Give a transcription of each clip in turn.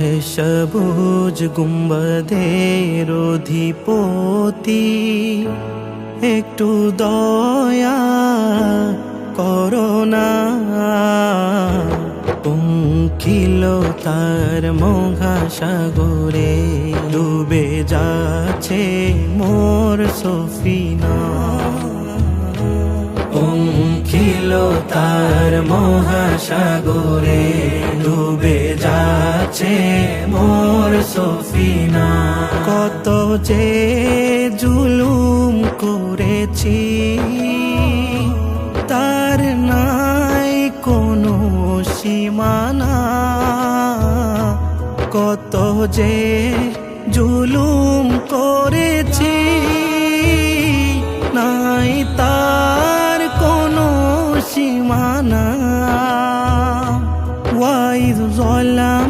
হে সবুজ গুম্বদের অধিপতি একটু দয়া করোনা পঙ্কিল তার মহাসাগরে ডুবে যাচ্ছে মোর সফিনা। পঙ্কিল তার মহাসাগরে ডুবে যাচ্ছে মোর সফিনা। কত যে জুলুম করেছি, তার নাই কোনো সীমানা। কত যে জুলুম করেছি, নাই তার কোনো সীমানা। ওয়াইদ জলামু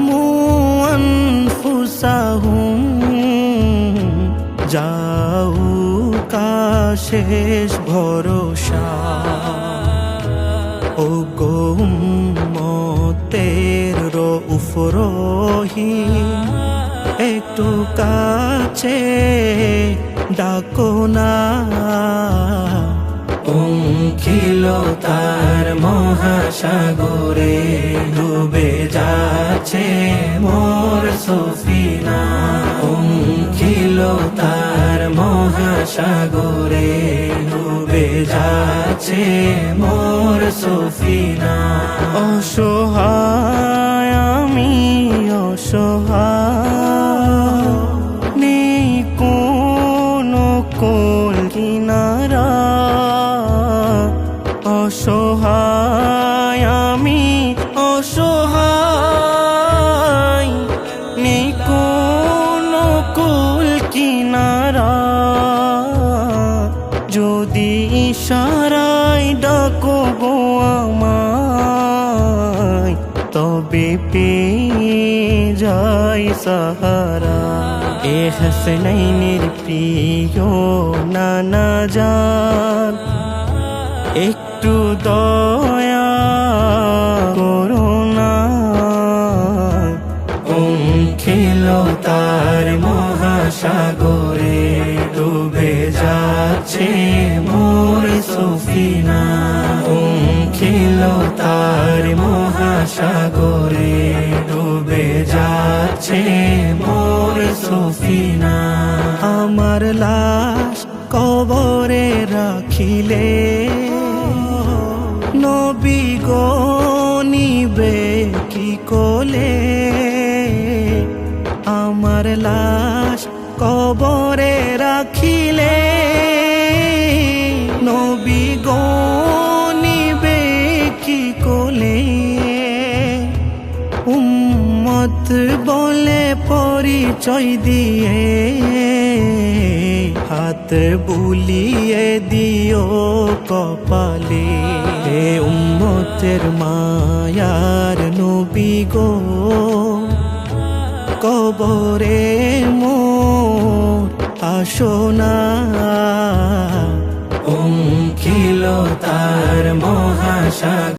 যাও কা শেষ ভরসা। ও গোমতের রউফ রহিম, একটু কাছে ডাকো না। পঙ্খিল তার মহাসাগরে ডুবে যাচ্ছে মোর সফিনা। মহাসাগরে ডুবে যাচ্ছে মোর সফিনা। অসহায় আমি অসহায় যদি সারাই ডাকো গো আমায়, তবে পেয়ে যাই সাহারা। এ হাসনাইনের প্রিয় নানা যান একটু দয়া খেল তার মহাসাগরে ডুবে যাচ্ছে মোর সফিনা। আমার লাশ কবরে রাখিলে। নবী গো, নিবে কি কোলে? আমার লাশ কবরে উম্মত বলে পরিচয় দিয়ে, হাত বুলিয়ে দিও কপালে। উম্মতের মায়ার নবী গো, কবরে মোর আসোনা অঙ্কিল তার মহাসাগ